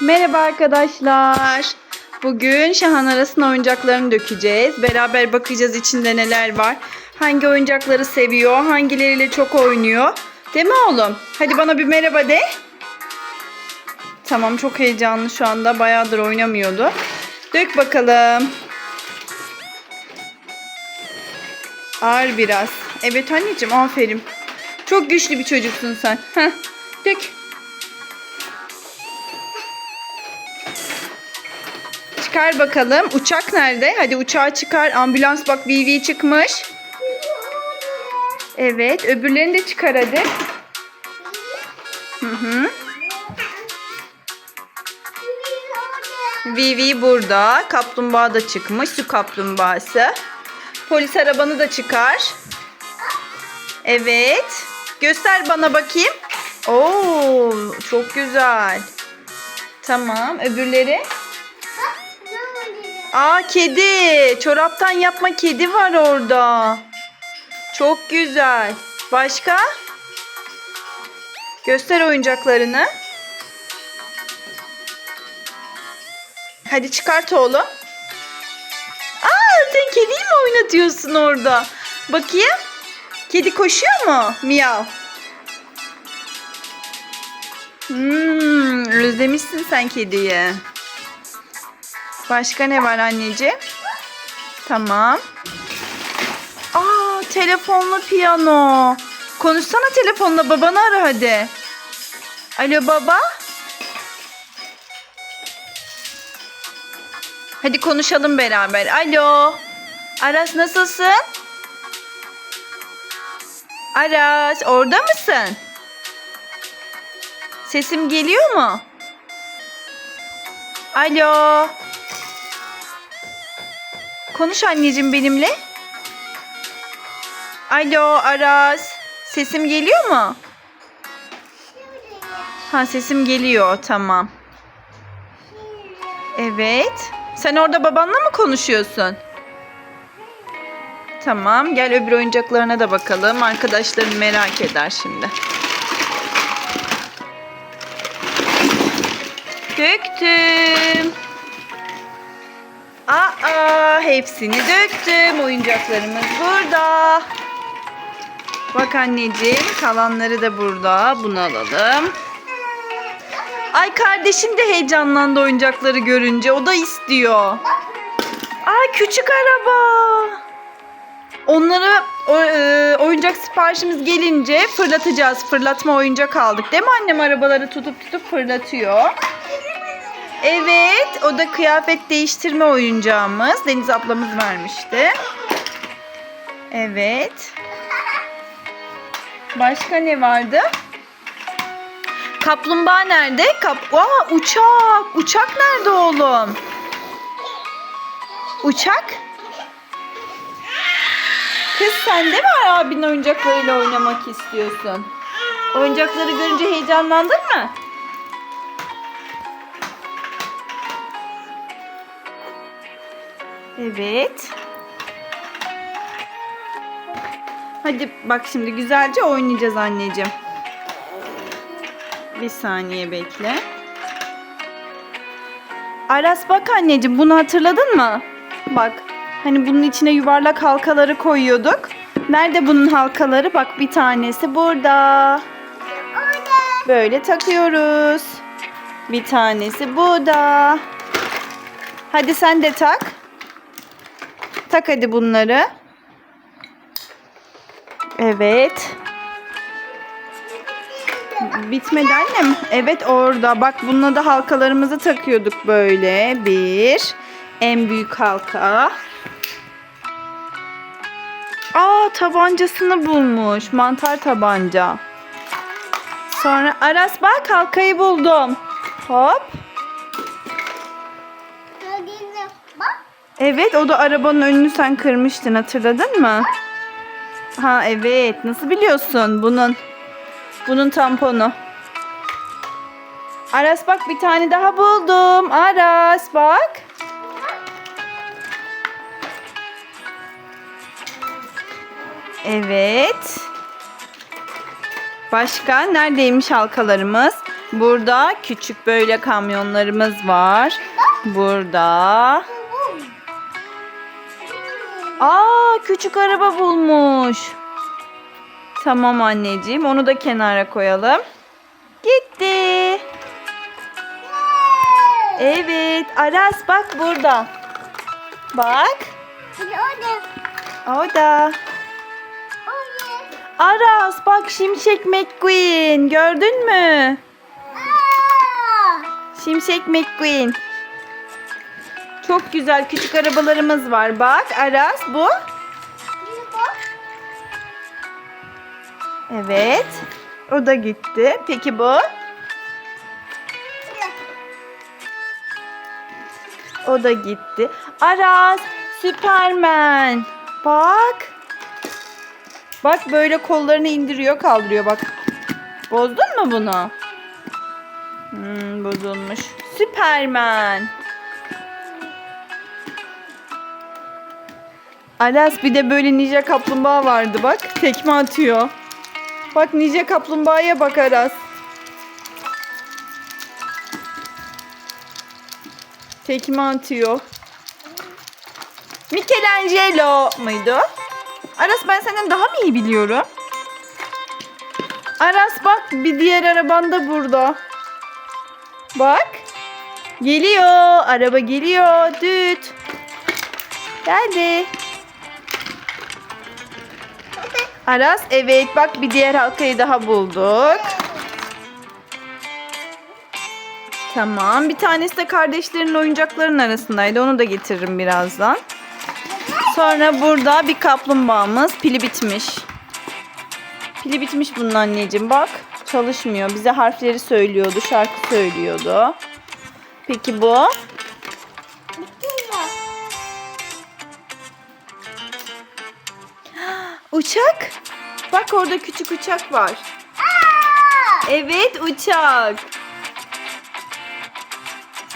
Merhaba arkadaşlar. Bugün Şahan arasına oyuncaklarını dökeceğiz. Beraber bakacağız içinde neler var. Hangi oyuncakları seviyor, hangileriyle çok oynuyor. Değil mi oğlum? Hadi bana bir merhaba de. Tamam çok heyecanlı şu anda. Bayağıdır oynamıyordu. Dök bakalım. Ağır biraz. Evet anneciğim aferin. Çok güçlü bir çocuksun sen. Heh. Dök. Çıkar bakalım. Uçak nerede? Hadi uçağı çıkar. Ambulans bak VV çıkmış. Evet. Öbürlerini de çıkar hadi. Hı hı. VV burada. Kaplumbağa da çıkmış. Su kaplumbağası. Polis arabanı da çıkar. Evet. Göster bana bakayım. Oo, çok güzel. Tamam. Öbürleri? Aa kedi. Çoraptan yapma kedi var orada. Çok güzel. Başka? Göster oyuncaklarını. Hadi çıkart oğlum. Aa sen kediyi mi oynatıyorsun orada? Bakayım. Kedi koşuyor mu? Miyav. Hmm, özlemişsin sen kediyi. Başka ne var anneciğim? Tamam. Aa telefonlu piyano. Konuşsana telefonla babanı ara hadi. Alo baba. Hadi konuşalım beraber. Alo. Aras nasılsın? Aras orada mısın? Sesim geliyor mu? Alo. Konuş anneciğim benimle. Alo Aras. Sesim geliyor mu? Ha sesim geliyor tamam. Evet. Sen orada babanla mı konuşuyorsun? Tamam gel öbür oyuncaklarına da bakalım. Arkadaşlarım merak eder şimdi. Döktüm. Hepsini döktüm. Oyuncaklarımız burada. Bak anneciğim, kalanları da burada. Bunu alalım. Ay kardeşim de heyecanlandı oyuncakları görünce. O da istiyor. Ay küçük araba. Onları e, oyuncak siparişimiz gelince fırlatacağız. Fırlatma oyuncak aldık. Değil mi annem arabaları tutup tutup fırlatıyor. Evet, o da kıyafet değiştirme oyuncağımız. Deniz ablamız vermişti. Evet. Başka ne vardı? Kaplumbağa nerede? Kap Aa, uçak. Uçak nerede oğlum? Uçak? Kız sen de mi abinin oyuncaklarıyla oynamak istiyorsun? Oyuncakları görünce heyecanlandın mı? Evet. Hadi bak şimdi güzelce oynayacağız anneciğim. Bir saniye bekle. Aras bak anneciğim bunu hatırladın mı? Bak hani bunun içine yuvarlak halkaları koyuyorduk. Nerede bunun halkaları? Bak bir tanesi burada. Böyle takıyoruz. Bir tanesi burada. Hadi sen de tak. Tak hadi bunları. Evet. Bitmedi annem. Evet orada. Bak bununla da halkalarımızı takıyorduk böyle. Bir. En büyük halka. Aa tabancasını bulmuş. Mantar tabanca. Sonra Aras bak halkayı buldum. Hop. Evet o da arabanın önünü sen kırmıştın hatırladın mı? Ha evet nasıl biliyorsun bunun bunun tamponu. Aras bak bir tane daha buldum. Aras bak. Evet. Başka neredeymiş halkalarımız? Burada küçük böyle kamyonlarımız var. Burada. Aa küçük araba bulmuş. Tamam anneciğim onu da kenara koyalım. Gitti. Evet Aras bak burada. Bak orada. Aras bak Şimşek McQueen gördün mü? Şimşek McQueen. Çok güzel küçük arabalarımız var. Bak Aras bu. Evet. O da gitti. Peki bu? O da gitti. Aras, Süpermen. Bak. Bak böyle kollarını indiriyor, kaldırıyor bak. Bozdun mu bunu? Hmm, bozulmuş. Süpermen. Aras bir de böyle ninja kaplumbağa vardı bak. Tekme atıyor. Bak ninja kaplumbağaya bak Aras. Tekme atıyor. Michelangelo muydu? Aras ben senden daha mı iyi biliyorum? Aras bak bir diğer araban da burada. Bak. Geliyor. Araba geliyor. Düt. Geldi. Aras evet bak bir diğer halkayı daha bulduk. Tamam bir tanesi de kardeşlerin oyuncaklarının arasındaydı. Onu da getiririm birazdan. Sonra burada bir kaplumbağamız pili bitmiş. Pili bitmiş bunun anneciğim bak. Çalışmıyor. Bize harfleri söylüyordu, şarkı söylüyordu. Peki bu? Uçak. Bak orada küçük uçak var. Evet uçak.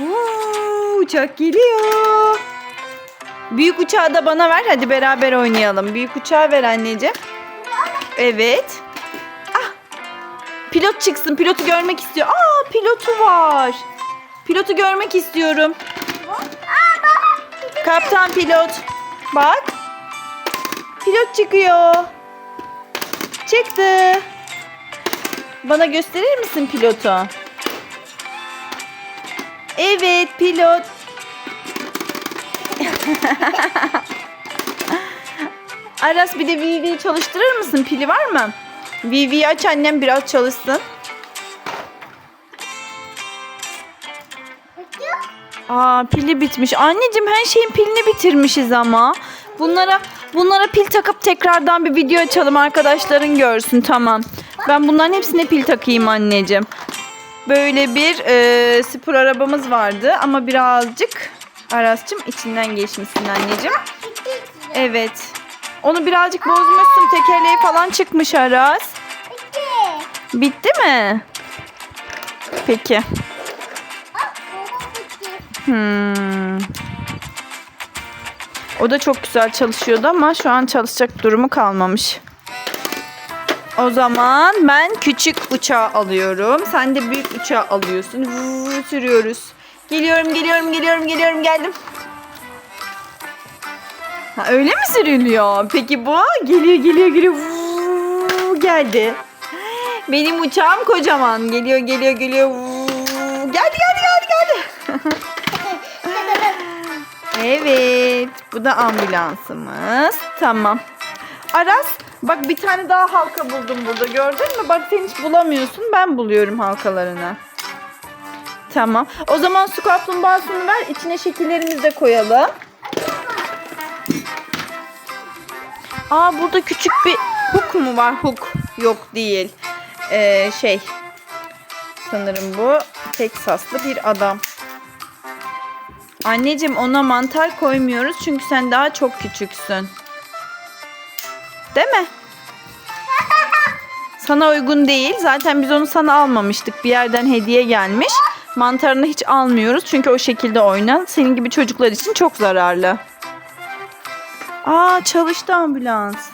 Uuu, uçak geliyor. Büyük uçağı da bana ver. Hadi beraber oynayalım. Büyük uçağı ver anneciğim. Evet. Ah. Pilot çıksın. Pilotu görmek istiyor. Aa pilotu var. Pilotu görmek istiyorum. Kaptan pilot. Bak. Pilot çıkıyor. Çıktı. Bana gösterir misin pilotu? Evet pilot. Aras bir de Vivi'yi çalıştırır mısın? Pili var mı? Vivi'yi aç annem biraz çalışsın. Aa pili bitmiş. Anneciğim her şeyin pilini bitirmişiz ama. Bunlara bunlara pil takıp tekrardan bir video açalım arkadaşların görsün tamam. Ben bunların hepsine pil takayım anneciğim. Böyle bir e, spor arabamız vardı ama birazcık Aras'cığım içinden geçmişsin anneciğim. Evet. Onu birazcık bozmuşsun. Tekerleği falan çıkmış Aras. Bitti mi? Peki. Hmm. O da çok güzel çalışıyordu ama şu an çalışacak durumu kalmamış. O zaman ben küçük uçağı alıyorum. Sen de büyük uçağı alıyorsun. Vuu, sürüyoruz. Geliyorum, geliyorum, geliyorum, geliyorum, geldim. Ha, öyle mi sürülüyor? Peki bu? Geliyor, geliyor, geliyor. Vuu, geldi. Benim uçağım kocaman. Geliyor, geliyor, geliyor. Vuu, geldi, geldi. Bu da ambulansımız. Tamam. Aras bak bir tane daha halka buldum burada. Gördün mü? Bak sen hiç bulamıyorsun. Ben buluyorum halkalarını. Tamam. O zaman su kaplumbağasını ver. İçine şekillerimizi de koyalım. Aa burada küçük bir hook mu var? Hook. Yok değil. Ee, şey. Sanırım bu Teksaslı bir adam. Anneciğim ona mantar koymuyoruz çünkü sen daha çok küçüksün. Değil mi? Sana uygun değil. Zaten biz onu sana almamıştık. Bir yerden hediye gelmiş. Mantarını hiç almıyoruz çünkü o şekilde oynan. Senin gibi çocuklar için çok zararlı. Aa çalıştı ambulans.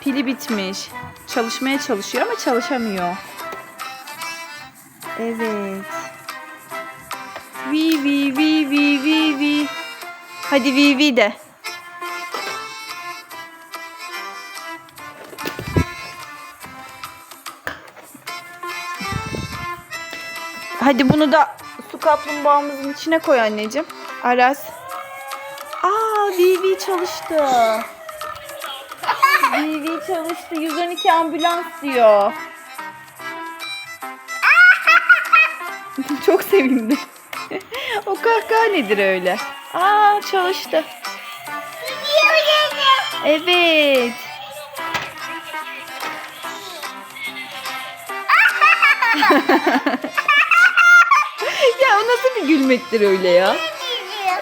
Pili bitmiş. Çalışmaya çalışıyor ama çalışamıyor. Evet. Vi vi vi vi vi vi. Hadi vi vi de. Hadi bunu da su kaplumbağamızın içine koy anneciğim. Aras. Aa Vivi çalıştı. Vivi çalıştı. 112 ambulans diyor. Çok sevindi. o kahkaha nedir öyle? Aa çalıştı. Evet. ya o nasıl bir gülmektir öyle ya?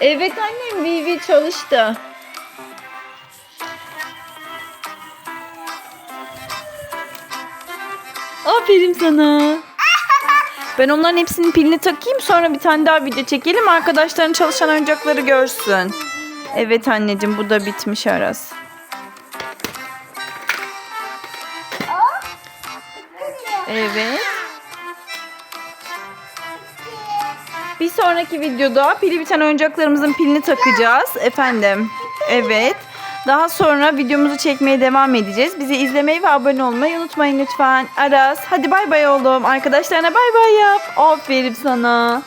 Evet annem Vivi çalıştı. Aferin sana. Ben onların hepsinin pilini takayım sonra bir tane daha video çekelim. Arkadaşların çalışan oyuncakları görsün. Evet anneciğim bu da bitmiş Aras. Evet. Bir sonraki videoda pili biten oyuncaklarımızın pilini takacağız. Efendim. Evet. Daha sonra videomuzu çekmeye devam edeceğiz. Bizi izlemeyi ve abone olmayı unutmayın lütfen. Aras hadi bay bay oğlum. Arkadaşlarına bay bay yap. Aferin sana.